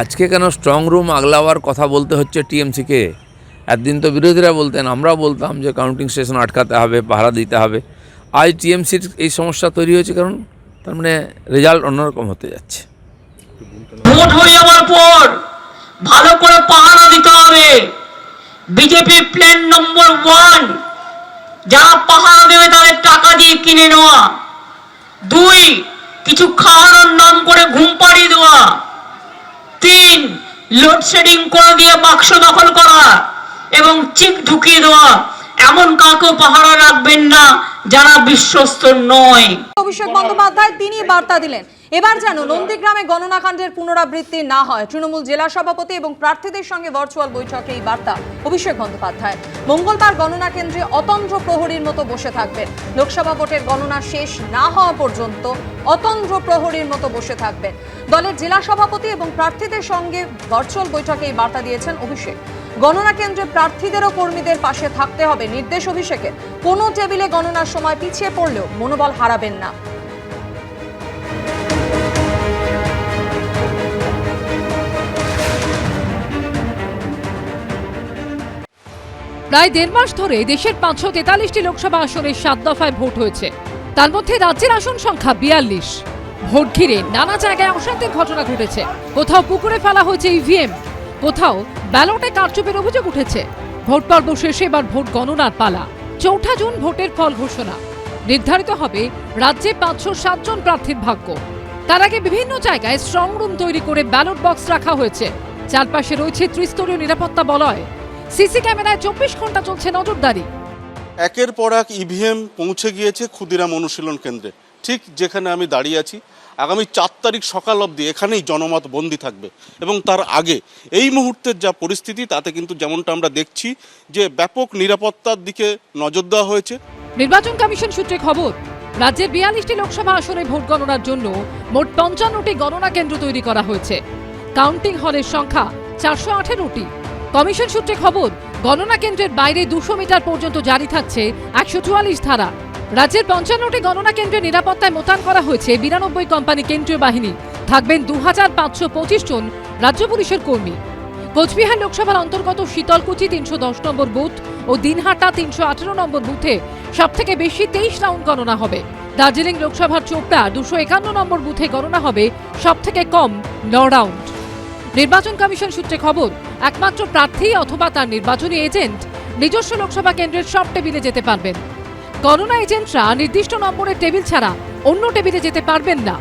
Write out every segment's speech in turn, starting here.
আজকে কেন strong room আগলাবার কথা বলতে হচ্ছে টিএমসিকে? একদিন তো বিরোধীরা বলতেন, আমরা বলতাম যে কাউন্টিং স্টেশন আটকাতে হবে, পাহারা দিতে হবে। আজ টিএমসির এই সমস্যা তৈরি হয়েছে কারণ তার মানে রেজাল্ট অন্যরকম হতে যাচ্ছে। ভোট হয়ে যাওয়ার পর ভালো করে পাহারা দিতে হবে। বিজেপি প্ল্যান নম্বর ওয়ান যারা পাহারা দেবে তাদের টাকা দিয়ে কিনে নেওয়া। দুই, কিছু খাওয়ানোর নাম করে ঘুম পাড়িয়ে দেওয়া। তিন লোডশেডিং করে দিয়ে বাক্স দখল করা এবং চিক ঢুকিয়ে দেওয়া। এমন কাউকে পাহারা রাখবেন না যারা বিশ্বস্ত নয়। অভিষেক বন্দ্যোপাধ্যায় তিনি বার্তা দিলেন। এবার যেন নন্দীগ্রামে গণনাকাণ্ডের পুনরাবৃত্তি না হয়। তৃণমূল জেলা সভাপতি এবং প্রার্থীদের সঙ্গে ভার্চুয়াল বৈঠকে এই বার্তা অভিষেক বন্দ্যোপাধ্যায় মঙ্গলবার গণনা কেন্দ্রে অতন্ত্র প্রহরীর মতো বসে থাকবেন লোকসভা ভোটের গণনা শেষ না হওয়া পর্যন্ত অতন্ত্র প্রহরীর মতো বসে থাকবেন দলের জেলা সভাপতি এবং প্রার্থীদের সঙ্গে ভার্চুয়াল বৈঠকে এই বার্তা দিয়েছেন অভিষেক। গণনা কেন্দ্রে প্রার্থীদেরও কর্মীদের পাশে থাকতে হবে নির্দেশ অভিষেকের। কোনো টেবিলে গণনার সময় পিছিয়ে পড়লেও মনোবল হারাবেন না। প্রায় দেড় মাস ধরে দেশের পাঁচশো তেতাল্লিশটি লোকসভা আসনের সাত দফায় ভোট হয়েছে। তার মধ্যে রাজ্যের আসন সংখ্যা বিয়াল্লিশ। ভোট ঘিরে নানা জায়গায় অশান্তির ঘটনা ঘটেছে। কোথাও পুকুরে ফেলা হয়েছে ইভিএম কোথাও ব্যালটে কারচুপের অভিযোগ উঠেছে। ভোট পর্ব শেষে এবার ভোট গণনার পালা। চৌঠা জুন ভোটের ফল ঘোষণা। নির্ধারিত হবে রাজ্যে পাঁচশো সাতজন প্রার্থীর ভাগ্য। তার আগে বিভিন্ন জায়গায় স্ট্রং রুম তৈরি করে ব্যালট বক্স রাখা হয়েছে। চারপাশে রয়েছে ত্রিস্তরীয় নিরাপত্তা বলয়। সিসি ক্যামেরায় চব্বিশ ঘণ্টা চলছে নজরদারি। একের পর এক ইভিএম পৌঁছে গিয়েছে ক্ষুদিরাম অনুশীলন কেন্দ্রে। ঠিক যেখানে আমি দাঁড়িয়ে আছি আগামী চার তারিখ সকাল অবধি এখানেই জনমত বন্দি থাকবে। এবং তার আগে এই মুহূর্তের যা পরিস্থিতি তাতে কিন্তু যেমনটা আমরা দেখছি যে ব্যাপক নিরাপত্তার দিকে নজর দেওয়া হয়েছে। নির্বাচন কমিশন সূত্রে খবর রাজ্যের বিয়াল্লিশটি লোকসভা আসনে ভোট গণনার জন্য মোট পঞ্চান্নটি গণনা কেন্দ্র তৈরি করা হয়েছে। কাউন্টিং হলের সংখ্যা চারশো আঠেরোটি। কমিশন সূত্রে খবর, গণনা কেন্দ্রের বাইরে দুশো মিটার পর্যন্ত জারি থাকছে একশো চুয়াল্লিশ ধারা। রাজ্যের পঞ্চান্নটি গণনা কেন্দ্রের নিরাপত্তায় মোতায়েন করা হয়েছে বিরানব্বই কোম্পানি কেন্দ্রীয় বাহিনী। থাকবেন দু হাজার পাঁচশো পঁচিশ জন রাজ্য পুলিশের কর্মী। কোচবিহার লোকসভার অন্তর্গত শীতলকুচি তিনশো দশ নম্বর বুথ ও দিনহাটা তিনশো আঠেরো নম্বর বুথে সব থেকে বেশি তেইশ রাউন্ড গণনা হবে। দার্জিলিং লোকসভার চোপড়া দুশো একান্ন নম্বর বুথে গণনা হবে সব থেকে কম ন রাউন্ড। নির্বাচন কমিশন সূত্রে খবর একমাত্র প্রার্থী অথবা তার নির্বাচনী এজেন্ট। নিজস্ব লোকসভা কেন্দ্রের সব টেবিলে যেতে পারবেন। গণনা এজেন্টরা নির্দিষ্ট নম্বরের টেবিল ছাড়া অন্য টেবিলে যেতে পারবেন না।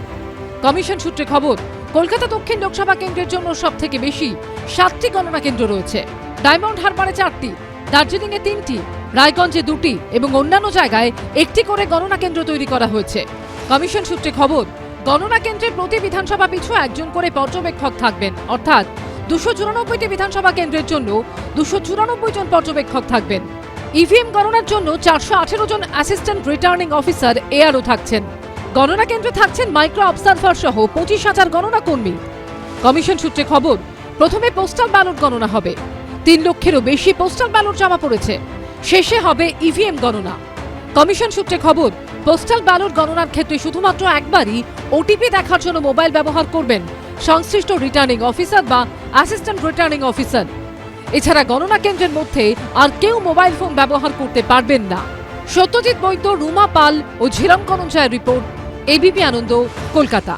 কমিশন সূত্রে খবর, কলকাতা দক্ষিণ লোকসভা কেন্দ্রের জন্য সব থেকে বেশি সাতটি গণনা কেন্দ্র রয়েছে। ডায়মন্ড হারবারে চারটি, দার্জিলিংয়ে তিনটি, রায়গঞ্জে দুটি এবং অন্যান্য জায়গায় একটি করে গণনা কেন্দ্র তৈরি করা হয়েছে। কমিশন সূত্রে খবর, গণনা কেন্দ্রের প্রতি বিধানসভা পিছু একজন করে পর্যবেক্ষক থাকবেন। অর্থাৎ দুশো চুরানব্বইটি বিধানসভা কেন্দ্রের জন্য দুশো চুরানব্বই জন পর্যবেক্ষক থাকবেন। ইভিএম গণনার জন্য চারশো আঠেরো জন অ্যাসিস্ট্যান্ট রিটার্নিং অফিসার এআরও থাকছেন। গণনা কেন্দ্রে থাকছেন মাইক্রো অবজারভার সহ পঁচিশ হাজার গণনা কর্মী। কমিশন সূত্রে খবর, প্রথমে পোস্টাল ব্যালট গণনা হবে। তিন লক্ষেরও বেশি পোস্টাল ব্যালট জমা পড়েছে। শেষে হবে ইভিএম গণনা। কমিশন সূত্রে খবর পোস্টাল ব্যালট গণনার ক্ষেত্রে শুধুমাত্র একবারই ওটিপি দেখার জন্য মোবাইল ব্যবহার করবেন সংশ্লিষ্ট রিটার্নিং অফিসার বা অ্যাসিস্ট্যান্ট রিটার্নিং অফিসার এছাড়া গণনা কেন্দ্রের মধ্যে আর কেউ মোবাইল ফোন ব্যবহার করতে পারবেন না। সত্যজিৎ বৈদ্য, রুমা পাল ও ঝিরম কনঞ্জয়ের রিপোর্ট এবিপি আনন্দ, কলকাতা।